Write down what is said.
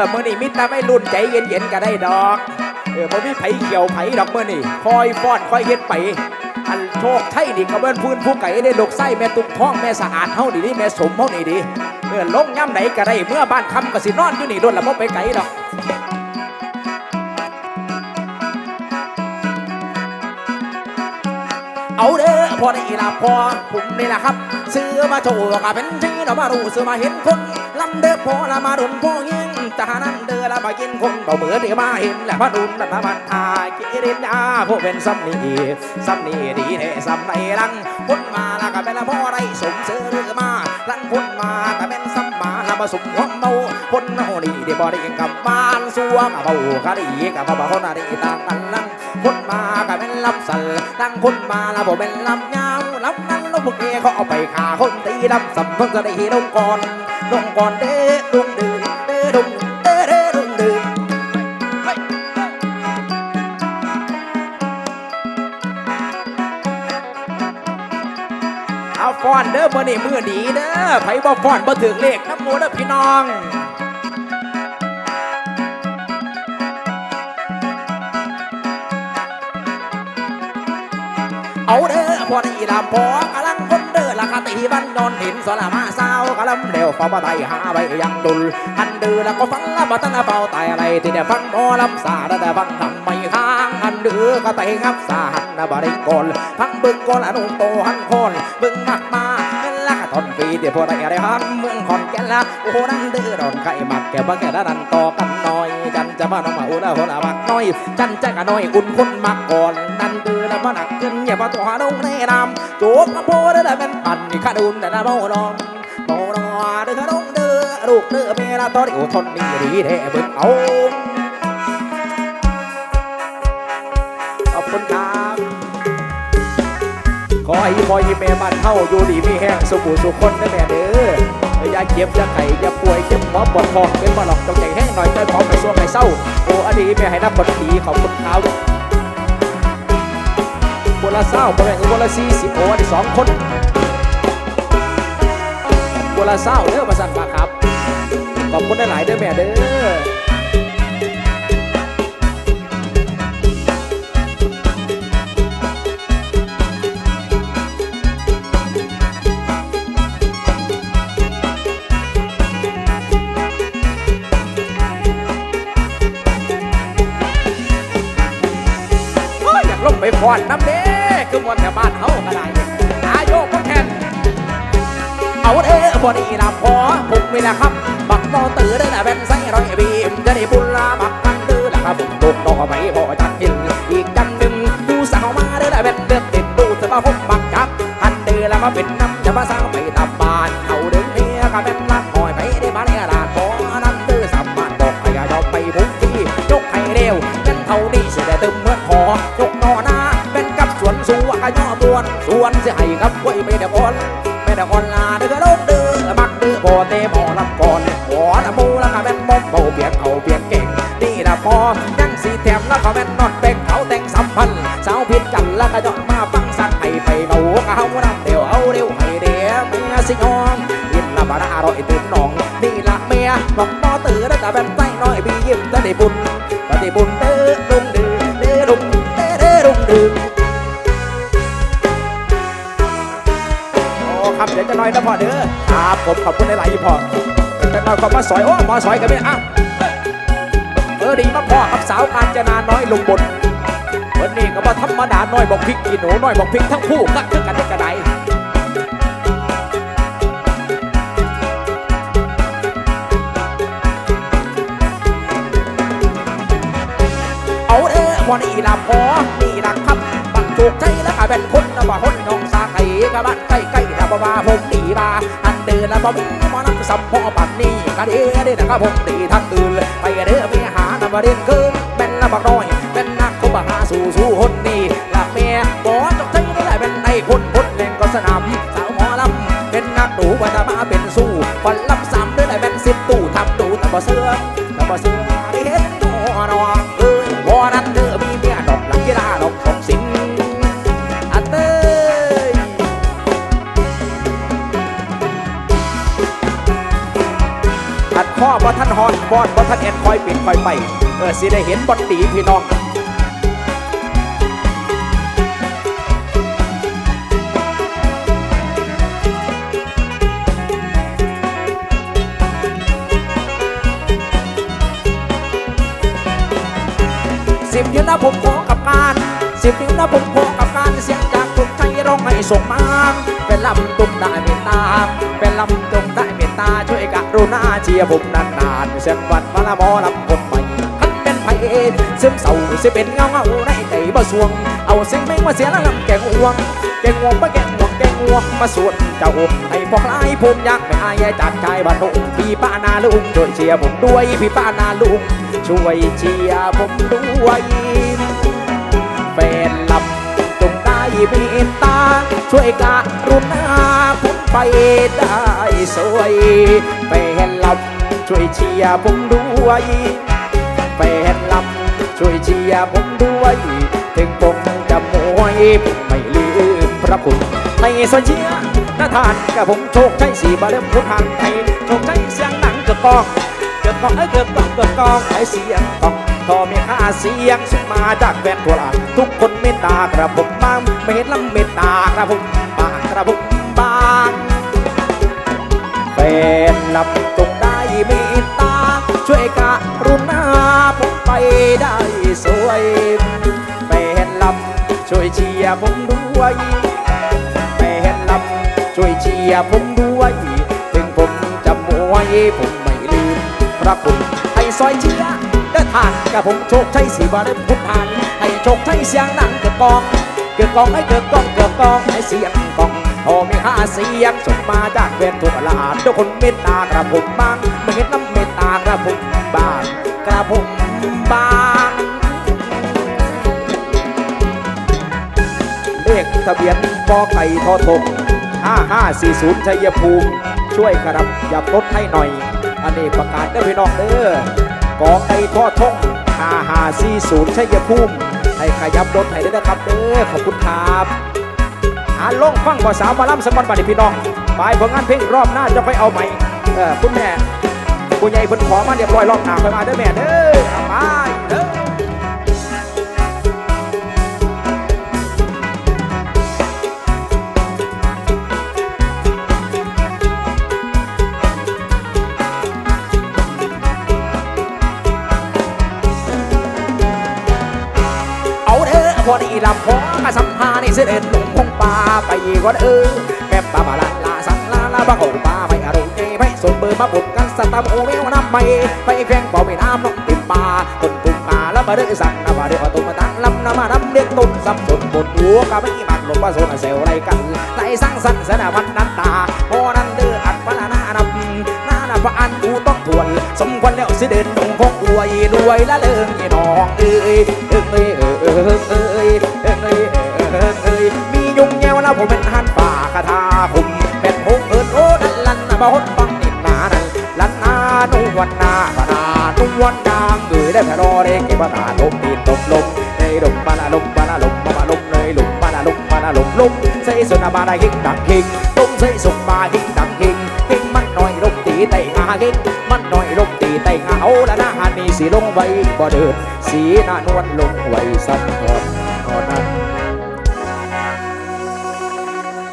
อมื่อนี้มิตรไม่รุ่นใจเย็นๆก็ได้ดอกเออบ่มีไผเกี่ยวไผดอกเมื่อนี้คอยฟ้อนคอยเฮ็ดไปอันโชคไทยนี่ก็เบิ่นพื้นผู้ไก่ได้ลูกไส้แม่ตุกท้องแม่สะอาดเฮานี่ดิแม่สมเฮานี่ดิเออลงย่ำไหนก็ได้เมื่อบ้านคำก็สินอนอยู่นี่โดนละบ่ไปไกลดอกเอาเด้อพอได้ลาพอผมนี่แหละครับ ซื้อมาโชว์ก็เป็นที่เรามารู้ซื้อมาเห็นคนลำเด้อพอละมาดุนพ่อยิ งทหานั้นเด้อละมากินคนเบาเบื่อที่มาเห็นและพระดุนและพระบันทายกิรินยาพวกเป็นซ้ำนี่ซ้ำนี่ดีเทซ้ำในลังพ้นมาละก็เป็นละพ่อไรสมเสือหรือมาลังพ้นมาก็เป็นซ้ำมาละมาสมความเมาพ้นเนาดีได้บ่ได้กับบ้านสัวมาเบาคดีกับบ่บ่คนอะไรต่างกันลังพ้นมาก็เป็นลำสันตั้งพ้นมาแล้วบ่เป็นลำยาวลำนั้นลงพวกเอเขาเอาไปขาคนตีลำสัมเพิ่งจะได้ลงก่อนลงก่อนเด้อดงเด้ ฟ้อนเด้อมื่อนี่มือดีเด้อไผบ่ฟ้อนบ่ถึงเลขน้ำหมูเด้อพี่น้องเอาเด้อพอได้ลำพอกำลังคนเด้อละคตีบันนอนห็นสละมาสาวกำลังเดียวฟ้าบ่ได้หาใบยังดุลหันเดือแล้วก็ฟังละบ่ตั้งเป่าตายอะไรที่เดียฟังหมอลำสาแต่ฟังทำไม่ค้างหันเดือก็ไตงับสา นะบ่ได้ก่อนฟังบึงก่อนอนุโตหันคนบึงมากมาเป็นละตอนปีเดี๋ยวพอได้อะไรหันเมืองขอนแก่นละโอ้โหนั่นเดือดอนไข่มักแก่บ่แก่ละนันต่อกันหน่อย จันจะมาน้องมาอุละหัวละมักน้อย จันจะกะน้อยอุ่นคนมักก่อนนั่นเดือแล้วมาหนักขึ้นอย่ามาตัวหาลงในน้ำโจกมาโพได้แล้วเป็นปั่นนี่ข้าดุนแต่ละเมาดองเมาดองเดือดงเดือลูกเดือเมลาตอนนี้โอ้ทนนี่ดีแท้บิ่งเอาขอบคุณครับ ขอให้พ่อให้แม่บ้านเฮาอยู่ดีมีแห้งสุขุสุคนนะแม่เด้ออย่าเจ็บอย่าไข้อย่าป่วยเจ็บหัวปวดคอเป็นบ่หลอกจงใจแห้งหน่อยใจพร้อมไปช่วงไปเศร้าโอ้อดีแม่ให้นับคนดีขอบคุณครับคนละเศร้าคนละคนละสี่สิบโอ้อันนี้สองคนคนละเศร้าเด้อมาสั่นปากครับขอบคุณได้หลายเด้อแม่เด้อ อยากลงไปฟ้อนน้ำเด้คือมวนแถวบ้านเฮาก็ได้นายกก็แทนเอาเด้อบอดีลาพอผมนี่นะครับ บักมอตือเด้อนะเป็นไส้ร้อยบีมจะได้บุญลาบักกันเด้อนะครับผมตกดอกไปพอจักหินอีกจังหนึ่งดูสาวมาเด้อนะเป็นเดือดติดดูเธอมาพบบักจับหันเด้อแล้วมาเป็นน้ำจะมาสร้างไปตามบ้านเอาเด้อเมียก็เป็นลักหอยไปได้มาเนี่ยลาพอนั่นเด้อสามบ้านบอกให้ยอมไปพุ่งที่ยกให้เร็วเป็นเท่านี้สิได้เติมเมื่อขอยกนอหน้า เป็นกับสวนสูงก็ย่อมวนสวนสิให้ครับไว้ไม่ได้บอลไม่ได้คนลาเดือดเดือมักเดือโบเตหมอลำก่อนหัวละมูล้วก็เป็นมอมเบาเปียกเอาเปียกเก่งนี่ละพอยังสีแถมล้วก็เป็นนอดเบ่งเขาแต่งสัมพันธ์สาวพิษกันล้วก็ยอมมาฟังสักให้ไปเบาเอาน้ำเดียวเอาเร็วให้เดียเมียสิยอมกินละบาราอร่อยตื่นนองนี่ละเมียบอกมอตื่นแล้วก็เป็นไส้น้อยบียิ้มจะได้บุญจะได้บุญ ครับผมขอบคุณหลายๆที่พ่อจะน้อยก็มาสอย โอ้มาสอยกันไหมอ้าวเออดีมากพ่อครับสาวกาญจนาน้อยลงบนวันนี้ก็มาธรรมดาน้อยบอกพริกกินหนูน้อยบอกพริกทั้งคู่กัดขึ้นกันได้กระไดเอาเด้อพอนี่ละพอนี่ละครับบักถูกใจแล้วก็เป็นคนนะว่าคนน้องสาไก่กับบ้านใกล้ๆนะบ่ว่าผมดีมา ล้วบ่มีมอน้ำสัมพอปันนี่กะเดียเด้อนะครับผมดีทั้งอื่นไปเด้อมีหานะบ่เด่นเกินเป็นละบักน้อย เป็นนักคบหาสู่สู่คนดีละแม่บ่จกใจได้เป็นไอ้คนคนเล่นก็สนามสาวหมอลำเป็นนักดูว่าจะมาเป็นสู้คนลำสามเด้อได้เป็นสิบตู้ทำดูแต่บ่เสือแต่บ่เสือ อัดข้อบ่ท่านฮอนบอดบ่ท่านแอนคอยปิดคอยไป เออสิได้เห็นบอดตีพี่น้องสิบนิ้วนะผมขอกับการสิบนิ้วนะผมขอกับการเสียงจากทุกใจร้องให้ส่งมาเป็นลำตุ้มได้เมตตามเป็นลำตุ้มได้เมต ตาช่วยกรุณาเชียร์ผมนานๆเสียงวันมาละมอลำคนใหม่ท่านเป็นไผ่ซึมเศร้าสิเป็นเงาเงาในใจบ่สวง เอาเสียงไม่มาเสียแล้วลำแกงห่วงแกงห่วงมาแกงห่วงแกงห่วงมาสวดเจ้าให้พอกลายผมยากไม่อายจากใจบ้านนุ่งพี่ป้านาลุงช่วยเชียร์ผมด้วยพี่ป้านาลุงช่วยเชียร์ผมด้วยเป็นลำจงได้เมตตาช่วยกรุณา ไปได้สวยเป็นลำช่วยเชียร์ผมด้วยเป็นลำช่วยเชียร์ผมด้วย ถึงผมจะมวยผมไม่ลืมพระคุณในโซเชียลนาทานกับผมโชคชัยสีบาเริ่มพุทธันไทยโชคชัยเสียงหนังเกือบกองเกิดกองเอ้เกิดกองเกิดกองไอเสียงกองทอมีค่าเสียงส่งมาจากแฟนทั่วลาทุกคนเมตตากระผมบ้างไม่เห็นลำเมตตากระผมบางกระผมบาง แฟนลำตรงได้มตตา ช่วยกะรุณาผมไปได้สวยแฟนลำช่วยเชียร์ผมด้วยแฟนลำช่วยเชียร์ผมด้วย ถึงผมจะมวยผมไม่ลืมพระคุณให้ซอยเชียร์เดินทางกับผมโชคชัยสีบาริพุทธานให้โชคชัยเสียงดังเกิดกอง เกิดกองให้เกิดกองเกิดกองให้เสียงกอง อมีห้าเสียงส่งมาจากเวียนทุกลาดทุกคนเมตตากระผมบ้างไม่เห็นน้ำเมตตากระผมบ้างกระผมบ้างเลขทะเบียนกอไก่ทอทง5540ชัยภูมิ ช่วยกระดับอย่าลดให้หน่อย อันนี้ประกาศได้พี่น้องเด้อกอไก่ทอทง5540ชัยภูมิให้ขยับรถให้ได้นะครับเด้อขอบคุณครับ อ่านลงฟังภาษาวมาล่ำสมบัติบัดพี่น้องไปผลงานเพลงรอบหน้าจะคอยเอาใหม่เออคุณแม่คุณใหญ่เพิ่นขอมาเรียบร้อยรอบหน้าคอยมาเด้อแม่เด้อมา พอดีลำพอมาสัมภาในเสด็จลงพงป่าไปก่อนเออแม่ป่าบาลาลาสังลาลาบ้าเขาป่าไม่อารมณ์เกไปส่งเบอร์มาบุกกันสตาร์โอเวลน้ำไม่ไปแข่งเป่าไม่น้ำน้องติมป่าต้นตุ่มป่าแล้วมาเด้อสั่งนะมาเด้อตุ่มมาตั้งลำน้ำมาน้ำเด็กตุ่มสับสนบนหัวกับไม่มันหลบว่าโซนเซลไรกันไรสร้างสรรค์สนาวันนั้นตาพอนั้นเดออัดพลานานับนานาพระอันกูต้องทวน สมควรแล้วสิเดินดงพงอวยรวยละเลิงยี่น้องเอ้ยเอ้ยเอ้ยเอ้ย ผมเป็นหันป่าคาถาผมเป็นพงเอิญโอ้ดันลันนะบ่ฮดฟังนินนานันลันนานุวันนาปนานุวันนางเอ้ยได้แค่รอเด็กเก็บตาลมตีนตกลมในลมปานาลมปานาลมมาลมเลยลมปานาลมปานาลมลมใส่สุนาบาได้หิงดังหิงลมใส่สุบาหิงดังหิงหิงมันหน่อยลมตีไตงาหิงมันหน่อยลมตีไตงาเอาละนะฮันนี่สีลงไว้บ่เดินสีหน้านวลลงไว้สักก่อน